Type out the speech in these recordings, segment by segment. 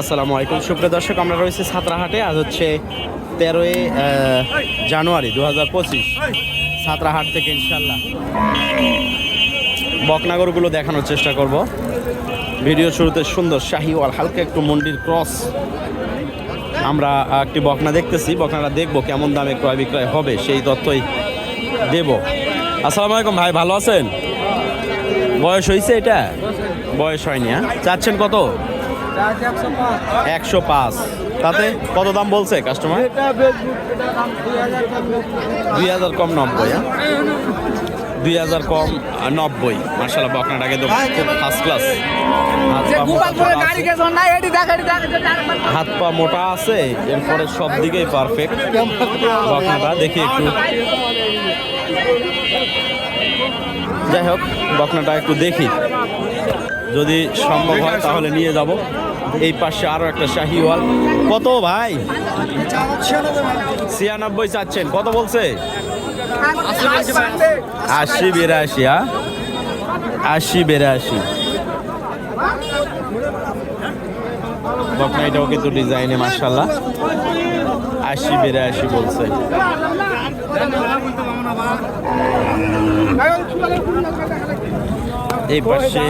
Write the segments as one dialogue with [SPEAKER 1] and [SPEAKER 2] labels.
[SPEAKER 1] আসসালামু আলাইকুম। সুপ্রিয় দর্শক, আমরা রয়েছে সাতরাহাটে আজ হচ্ছে তেরোই জানুয়ারি দু হাজার পঁচিশ। সাতরাহাট থেকে ইনশাল্লাহ বকনাগরগুলো দেখানোর চেষ্টা করব। ভিডিও শুরুতে সুন্দর শাহিওয়াল হালকা একটু মন্ডির ক্রস। আমরা একটি বকনা দেখতেছি, বকনাটা দেখব কেমন দামে ক্রয় বিক্রয় হবে, সেই তথ্যই দেব। আসসালামু আলাইকুম ভাই, ভালো আছেন? বয়স হয়েছে এটা? বয়স হয়নি হ্যাঁ? চাচ্ছেন কত? একশো পাঁচ। তাতে কত দাম বলছে কাস্টমার দুই হাজার কম নব্বই হ্যাঁ? দুই হাজার কম নব্বই। মার্শাল্লাহ বকনাটাকে তো খুব ফার্স্ট ক্লাস হাত পা মোটা আছে। এরপরে সব দিকেই পারফেক্ট বকনাটা দেখি একটু। যাই হোক, বকনাটা একটু দেখি। যদি সম্ভব হয়, তাহলে নিয়ে যাব। এই পাশে আরও একটা শাহিওয়াল। কত ভাই? ছিয়ানব্বই চাচ্ছেন। কত বলছে? আশি বিরাশি হ্যাঁ আশি বিরাশি। বকনা, এটাও কিন্তু ডিজাইনে মার্শাল্লাহ আশি বিরাশি বলছে। এই পাশে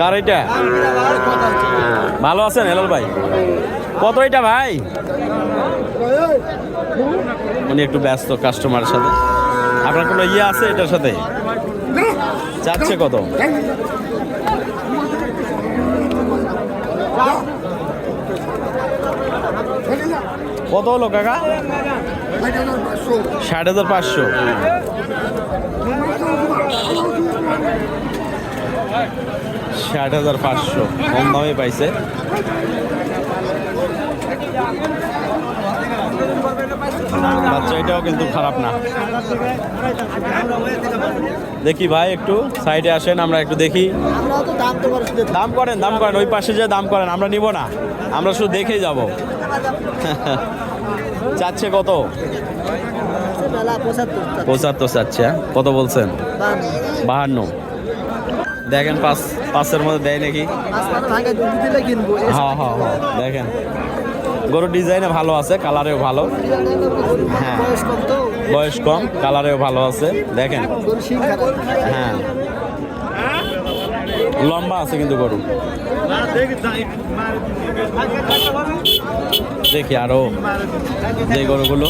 [SPEAKER 1] কার এটা ভালো আছেন, হেলাল ভাই? কত এটা ভাই? উনি একটু ব্যস্ত কাস্টমারের সাথে। আপনার কোনো ইয়ে আছে এটার সাথে? যাচ্ছে কত? কত হলো কাকা? ষাট হাজার পাঁচশো। ষাট হাজার পাঁচশো কম দামে পাইছে। এটাও কিন্তু খারাপ না। দেখি ভাই একটু সাইডে আসেন আমরা একটু দেখি। দাম করেন দাম করেন ওই পাশে যে দাম করেন আমরা নিব না। আমরা শুধু দেখে যাব। চাচ্ছে কত? পঁচাত্তর চাচ্ছে হ্যাঁ? কত বলছেন? বাহান্ন। দেখেন পাঁচ পাঁচের মধ্যে দেয় নাকি? হ্যাঁ হ্যাঁ হ্যাঁ দেখেন। গরুর ডিজাইনে ভালো আছে, কালারেও ভালো। হ্যাঁ। বয়স কম, কালারেও ভালো আছে, দেখেন। হ্যাঁ। লম্বা আছে কিন্তু গরু। দেখি আরও যে গরুগুলো।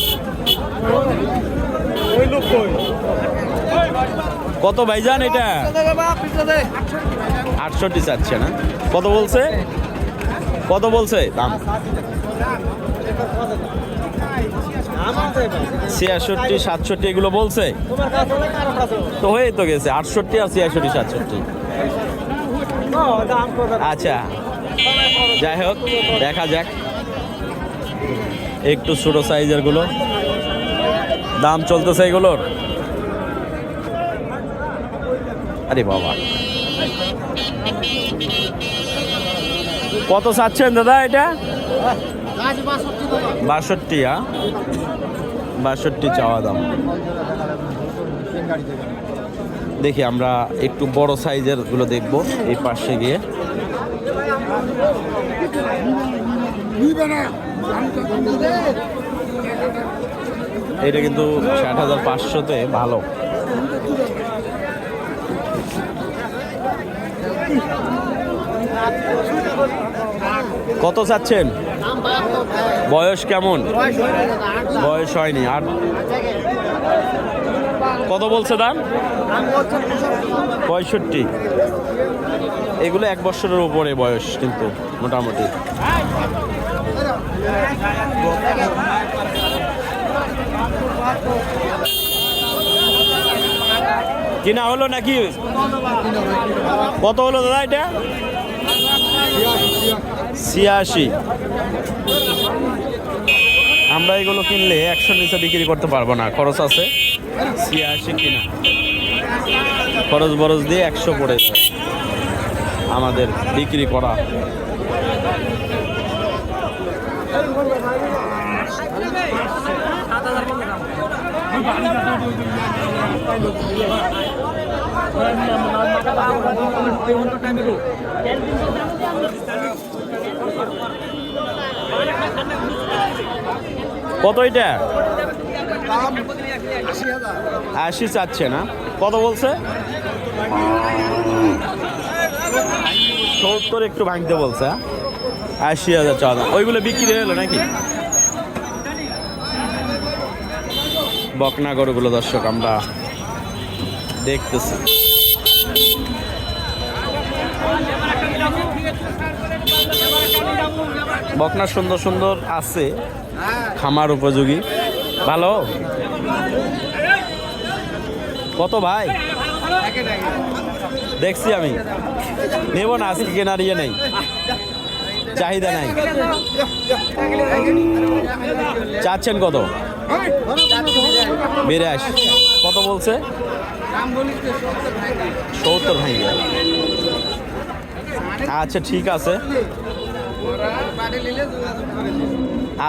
[SPEAKER 1] কত ভাইজান এটা? আটষট্টি চাচ্ছে না। কত বলছে? কত বলছে? দাম। ছিয়াষট্টি, সাতষট্টি এগুলো বলছে? তো হয়ে তো গেছে, আটষট্টি আর ছিয়াষট্টি, সাতষট্টি। আচ্ছা যাই হোক, দেখা যাক। একটু ছোটো সাইজেরগুলো। দাম চলতেছে এগুলোর? আরে বাবা। কত চাচ্ছেন দাদা এটা? বাষট্টি হ্যাঁ বাষট্টি চাওয়া দাম। দেখি আমরা একটু বড় সাইজেরগুলো দেখব এই পাশে গিয়ে। এটা কিন্তু ষাট হাজার পাঁচশোতে ভালো। কত চাচ্ছেন? বয়স কেমন? বয়স হয়নি। আর কত বলছে দাম? পঁয়ষট্টি। এগুলো এক বছরের উপরে বয়স কিন্তু, মোটামুটি। কিনা হলো নাকি? কত হলো দাদা এটা? ছিয়াশি। আমরা এগুলো কিনলে একশো নিচে বিক্রি করতে পারব না, খরচ আছে ছিয়াশি কিনা। খরচ বরচ দিয়ে একশো পড়ে আমাদের বিক্রি করা। সাত হাজার কত এটা? আশি চাচ্ছে না? কত বলছে? সত্তর একটু ভাঙতে বলছে হ্যাঁ? আশি হাজার চাওয়া ওইগুলো বিক্রি হলো নাকি? বকনা গরুগুলো দর্শক আমরা দেখতেছি। বকনা সুন্দর সুন্দর আছে, খামার উপযোগী। ভালো? কত ভাই? দেখছি আমি। নেব না, আজকে কেনার ইয়ে নেই। চাহিদা নাই। চাচ্ছেন কত? বিরাশ। কত বলছে? সত্তর ভাই আচ্ছা ঠিক আছে।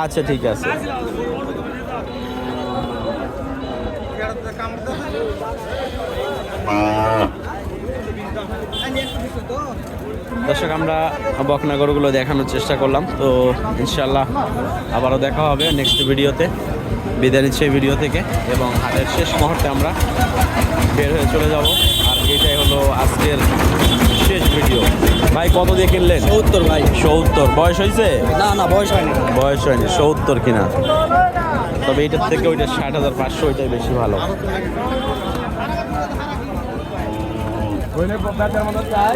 [SPEAKER 1] আচ্ছা ঠিক আছে। দর্শক, আমরা বকনা গরুগুলো দেখানোর চেষ্টা করলাম। তো ইনশাল্লাহ আবারও দেখা হবে নেক্সট ভিডিওতে। বিদায় নিচ্ছে এই ভিডিও থেকে এবং হাটের শেষ মুহূর্তে আমরা বের হয়ে চলে যাব। আর এটাই হলো আজকের শেষ ভিডিও ভাই কত দিয়ে কিনলেন?
[SPEAKER 2] সৌত্তর ভাই।
[SPEAKER 1] সৌত্তর। বয়স হয়েছে?
[SPEAKER 2] না না বয়স হয়নি।
[SPEAKER 1] বয়স হয়নি সৌত্তর কিনা। তবে এটার থেকে ওইটা ষাট হাজার পাঁচশো ওইটাই বেশি ভালো। চাই